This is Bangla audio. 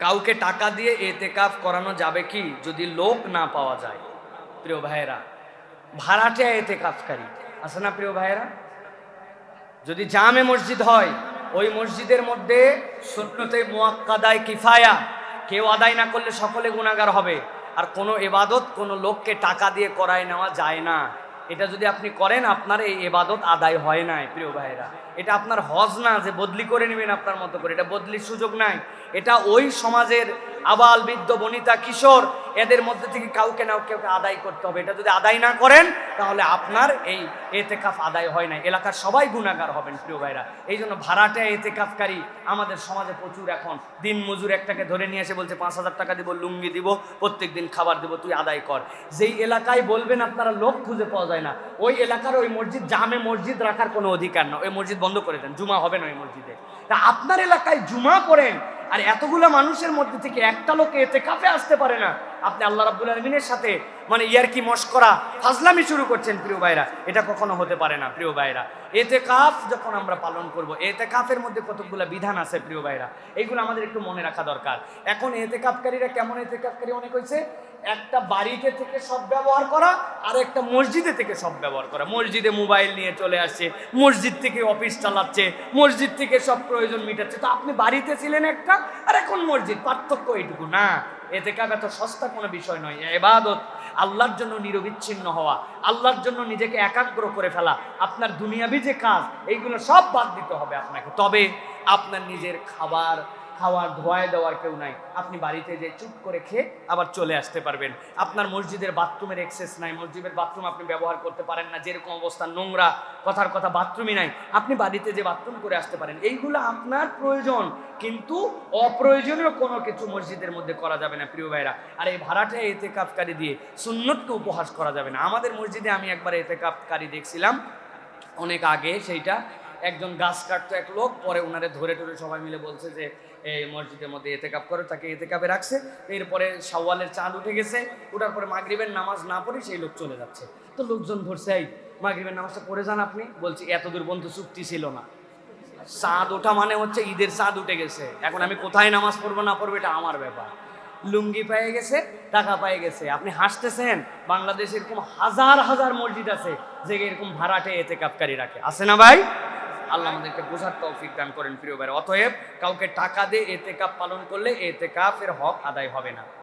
কাউকে টাকা দিয়ে এতেকাফ করানো যাবে কি? যদি লোক না পাওয়া যায়। প্রিয় ভাইয়েরা, ভাড়াটে এতেকাফকারী। আছে না প্রিয় ভাইয়েরা? যদি জামে মসজিদ হয়, ওই মসজিদের মধ্যে সুন্নতে মুয়াক্কাদায় কিফায়া, কেউ আদায় না করলে সকলে গুণাগার হবে। আর কোনো এবাদত কোনো লোককে টাকা দিয়ে করায় নেওয়া যায় না। এটা যদি আপনি করেন, আপনার এই এবাদত আদায় হয় নাই, প্রিয় ভাইরা এটা আপনার হজ না যে বদলি করে নেবেন আপনার মতো করে, এটা বদলির সুযোগ নাই। এটা ওই সমাজের আবাল, বৃদ্ধ, বনিতা, কিশোর, এদের মধ্যে থেকে কাউকে না কাউকে আদায় করতে হবে। এটা যদি আদায় না করেন, তাহলে আপনার এই এতেকাফ আদায় হয় না। এলাকার সবাই গুণাগার হবেন, প্রিয় ভাইরা। এই জন্য ভাড়াটে এতেকাফকারী আমাদের সমাজে প্রচুর এখন। দিন মজুর একটাকে ধরে নিয়ে এসে বলছে, পাঁচ হাজার টাকা দিব, লুঙ্গি দিব, প্রত্যেক দিন খাবার দিব, তুই আদায় কর। যেই এলাকায় বলবেন, আপনারা লোক খুঁজে পাওয়া যায় না। ওই এলাকার ওই মসজিদ, জামে মসজিদ রাখার কোনো অধিকার না। ওই মসজিদ বন্ধ করে দেন, জুমা হবে না ওই মসজিদে। তা আপনার এলাকায় জুমা পড়েন আর এতগুলো মানুষের মধ্যে থেকে একটা লোক এতে কাফে আসতে পারে না। আপনি আল্লাহ রাব্বুল আলমিনের সাথে মানে ইয়ার কি মস্করা ফাজলামি শুরু করছেন প্রিয় ভাইরা। এটা কখনো হতে পারে না প্রিয় ভাইরা। এতে কাফ যখন আমরা পালন করব এতে কাফের মধ্যে কতগুলো বিধান আছে প্রিয় ভাইরা, এইগুলো আমাদের একটু মনে রাখা দরকার। এখন এতে কাপকারীরা কেমন এতে কাপকারী অনেক হয়েছে একটা বাড়িতে থেকে সব ব্যবহার করা আর একটা মসজিদে থেকে সব ব্যবহার করা। মসজিদে মোবাইল নিয়ে চলে আসছে, মসজিদ থেকে অফিস চালাচ্ছে, মসজিদ থেকে সব প্রয়োজন মিটাচ্ছে। তো আপনি বাড়িতে ছিলেন একটা, আর এখন মসজিদ, পার্থক্য এইটুকু না। এতে কাপ এত সস্তা কোনো বিষয় নয়। এবাদত আল্লাহর জন্য নিরবিচ্ছিন্ন হওয়া, আল্লাহর জন্য নিজেকে একাগ্র করে ফেলা, আপনার দুনিয়াবি যে কাজ, এইগুলো সব বাদ দিতে হবে আপনাকে। তবে আপনার নিজের খাবার খাওয়ার ধোয়ায় দেওয়ার কেউ নাই। আপনি বাড়িতে যে চুপ করে খেয়ে আবার চলে আসতে পারবেন। আপনার মসজিদের বাথরুমের এক্সেস নাই। মসজিদের বাথরুম আপনি ব্যবহার করতে পারেন না। যেরকম অবস্থা, নোংরা, কথার কথা বাথরুমই নাই। আপনি বাড়িতে যে বাথরুম করে আসতে পারেন, এইগুলো আপনার প্রয়োজন। কিন্তু অপ্রয়োজনীয় কোনো কিছু মসজিদের মধ্যে করা যাবে না, প্রিয় ভাইরা আর এই ভাড়াটা এতে কাপকারী দিয়ে সুন্নতকে উপহাস করা যাবে না। আমাদের মসজিদে আমি একবার এতে কাপকারী দেখছিলাম। অনেক আগে সেইটা একজন গাছ কাটতো এক লোক, পরে ওনারে ধরে টরে সবাই মিলে বলছে যে, এই মসজিদের মধ্যে এতে কাপ করে, তাকে এতে কাপে রাখছে। এরপরে সাওয়ালের চাঁদ উঠে গেছে, ওঠার পরে মাগরিবের নামাজ না পড়ে সেই লোক চলে যাচ্ছে। তো লোকজন ধরছে, এই, মাগরিবের নামাজটা পড়ে যান আপনি। বলছি, এত দূর বন্ধু চুক্তি ছিল না। চাঁদ ওঠা মানে হচ্ছে ঈদের চাঁদ উঠে গেছে। এখন আমি কোথায় নামাজ পড়ব না পড়ব এটা আমার ব্যাপার। লুঙ্গি পেয়ে গেছে, টাকা পেয়ে গেছে। আপনি হাসতেছেন, বাংলাদেশে এরকম হাজার হাজার মসজিদ আছে যে এরকম ভাড়াটে এতে কাপকারী রাখে। আছে না ভাই? আল্লাহ আমাদেরকে বোঝার তৌফিক দান করেন প্রিয় ভাই অতএব কাউকে টাকা দিয়ে এতে কাপ পালন করলে এতে কাপের হক আদায় হবে না।